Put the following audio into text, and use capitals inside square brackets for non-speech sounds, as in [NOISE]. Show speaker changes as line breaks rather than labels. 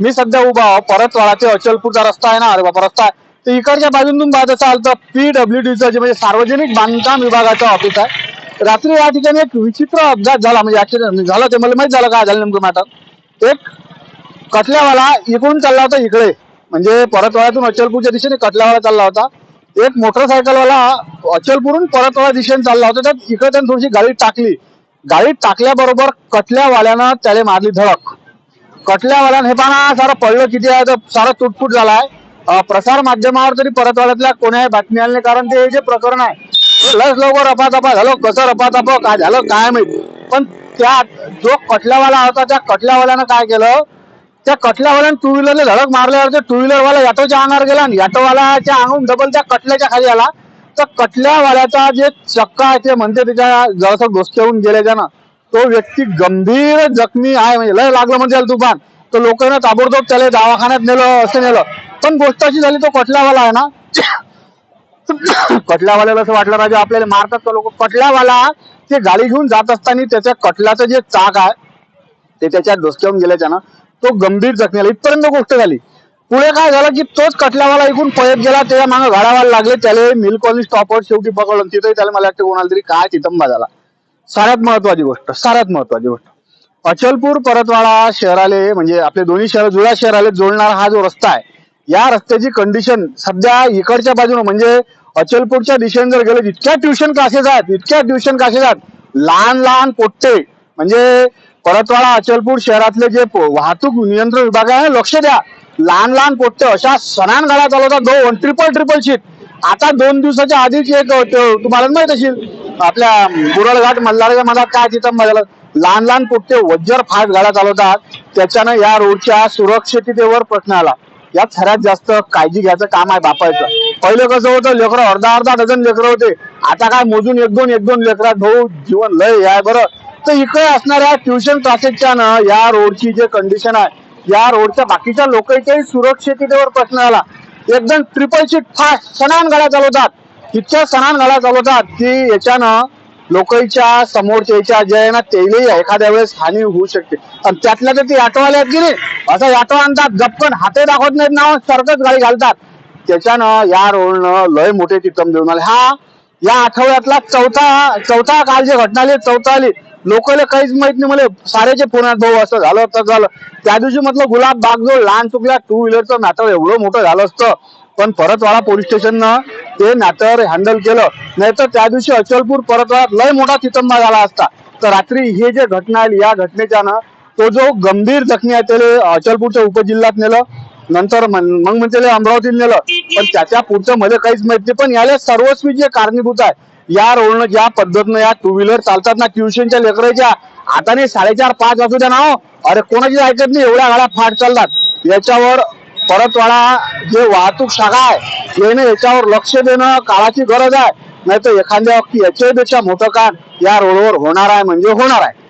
मी सध्या उभा आहो. परतवाडा ते अचलपूरचा रस्ता आहे ना. अरे बाबा रस्ता आहे. तर इकडच्या बाजून पाहत असाल तर पीडब्ल्यूडीचं जे म्हणजे सार्वजनिक बांधकाम विभागाचं ऑफिस आहे. रात्री या ठिकाणी एक विचित्र अपघात झाला. म्हणजे ऍक्सिडेंट झाला ते मला माहीत झालं काय झालं नेमकं मॅटर एक कटल्यावाला इकडून चालला होता इकडे. म्हणजे परतवाड्यातून अचलपूरच्या दिशेने कटल्यावाला चालला होता. एक मोटरसायकलवाला अचलपूरून परतवाडा दिशेने चालला होता. त्यात इकडे त्याने थोडीशी गाडी टाकली. गाडी टाकल्याबरोबर कटल्यावाल्यानं त्याला मारली धडक. कटल्यावाल्यानं हे पाना सारं पडलं किती आहे तर सारा तुटफुट झालाय. प्रसार माध्यमावर तरी परतवाड्यातल्या कोणाही बातमी आली नाही कारण ते जे प्रकरण आहे लस लवकर रपातपा झालं कसं रपातप काय झालं काय माहिती. पण त्या जो कटल्यावाला होता त्या कटल्यावाल्यानं काय केलं त्या कटल्यावाल्यानं टू व्हीलरला धडक मारल्यावर ते टू व्हीलरवाला याटोच्या अंगावर गेला आणि याटोवाल्याच्या अंगून डबल त्या कटल्याच्या खाली आला. तर कटल्यावाल्याचा जे चक्का आहे ते म्हणते त्याच्या जरासं डोसक्याहून गेल्याच्या ना तो व्यक्ती गंभीर जखमी आहे म्हणजे लय लागलं म्हणजे तुफान तर लोकांना ताबडतोब त्याला दवाखान्यात नेलं असं नेलं. पण गोष्ट अशी झाली तो कटल्यावाला आहे ना. [COUGHS] कटल्यावाल्याला असं वाटलं राजा आपल्याला मारतात का लोक? कटल्यावाला ते गाडी घेऊन जात असताना त्याच्या कटल्याचं जे चाक आहे ते त्याच्या डोसक्यावरून गेल्याच्या ना तो गंभीर जखमी झाला. इथपर्यंत गोष्ट झाली. पुढे काय झालं की तोच कटल्यावाला ऐकून पळत गेला त्याच्यामागे घडावायला लागले त्याला मिल कॉलनी स्टॉपवर शेवटी पकडलं तिथंही त्याला मला वाटतं कोणाला तरी काय चितंबा झाला साऱ्यात महत्वाची गोष्ट साऱ्यात महत्वाची गोष्ट. अचलपूर परतवाडा शहराले म्हणजे आपले दोन्ही शहर जुळ्या शहराले जोडणारा हा जो रस्ता आहे या रस्त्याची कंडिशन सध्या इकडच्या बाजूने म्हणजे अचलपूरच्या दिशेने जर गेले इतक्या ट्युशन क्लासेस आहेत इतक्या ट्युशन क्लासेस आहेत लहान लहान पोट्टे म्हणजे परतवाडा अचलपूर शहरातले जे वाहतूक नियंत्रण विभाग आहे लक्ष द्या. लहान लहान पोट्टे अशा सणान गाड्या चालवतात दोन ट्रिपल ट्रिपल शीट आता दोन दिवसाच्या आधीच एक तुम्हाला माहीत असेल आपल्या बुरळघाट मल्हारच्या मधात काय तिथं लहान लहान पुट्टे वज्जर फास्ट गाड्या चालवतात. त्याच्यानं या रोडच्या सुरक्षिततेवर प्रश्न आला. यात सगळ्यात जास्त काळजी घ्यायचं काम आहे बापायचं पहिलं कसं होतं लेकरं अर्धा अर्धा डझन लेकरं होते. आता काय मोजून एक दोन एक दोन लेकरात भाऊ जीवन लय आहे बरं. तर इकडे असणाऱ्या ट्युशन क्लासेसच्या ना या रोडची जे कंडिशन आहे या रोडच्या बाकीच्या लोकांच्याही सुरक्षिततेवर प्रश्न आला. एकदम ट्रिपल सीट फास्ट सणान गाड्या चालवतात. इतक्या सणान गाड्या चालवतात की याच्यानं लोकांच्या समोरच्या जे आहे ना तेलही एखाद्या वेळेस हानी होऊ शकते. आणि त्यातल्या तर ती ऑटोवाले आहेत की नाही? असं ऑटो आणतात जपकन हाते दाखवत नाहीत ना सरकच गाडी घालतात. त्याच्यानं या रोडनं लय मोठे चितम देऊन आले. हा या आठवड्यातला चौथा चौथा काल जे घटना आली चौथा आली. लोकांना काहीच माहीत नाही मला. सारेचे पुण्यात भाऊ असं झालं तर झालं. त्या दिवशी म्हटलं गुलाब बागजोड लहान चुकल्या टू व्हीलरचं नातं एवढं मोठं झालं असतं. पण परतवाडा पोलीस स्टेशननं ते मॅटर हँडल केलं. नाही तर त्या दिवशी अचलपूर परतवाड्यात लय मोठा चितंबा झाला असता. तर रात्री हे जे घटना आली या घटनेच्या ना तो जो गंभीर जखमी आहे त्याला अचलपूरच्या उपजिल्ह्यात नेलं. नंतर मग म्हणजे अमरावतीत नेलं. पण त्याच्या पुढचं मला काहीच माहीत नाही. पण याला सर्वस्वी जे कारणीभूत आहे या रोडनं ज्या पद्धतीनं या टू व्हीलर चालतात ना ट्युशनच्या लेकराच्या आता नाही साडेचार पाच वाजू द्या ना हो. अरे कोणाची ऐकत नाही एवढ्या गाड्या फाट चालतात. याच्यावर परतवाडा जे वाहतूक शाखा आहे याने याच्यावर लक्ष देणं काळाची गरज आहे. नाही तर एखाद्या याच्यापेक्षा मोठं काम या रोडवर होणार आहे म्हणजे होणार आहे.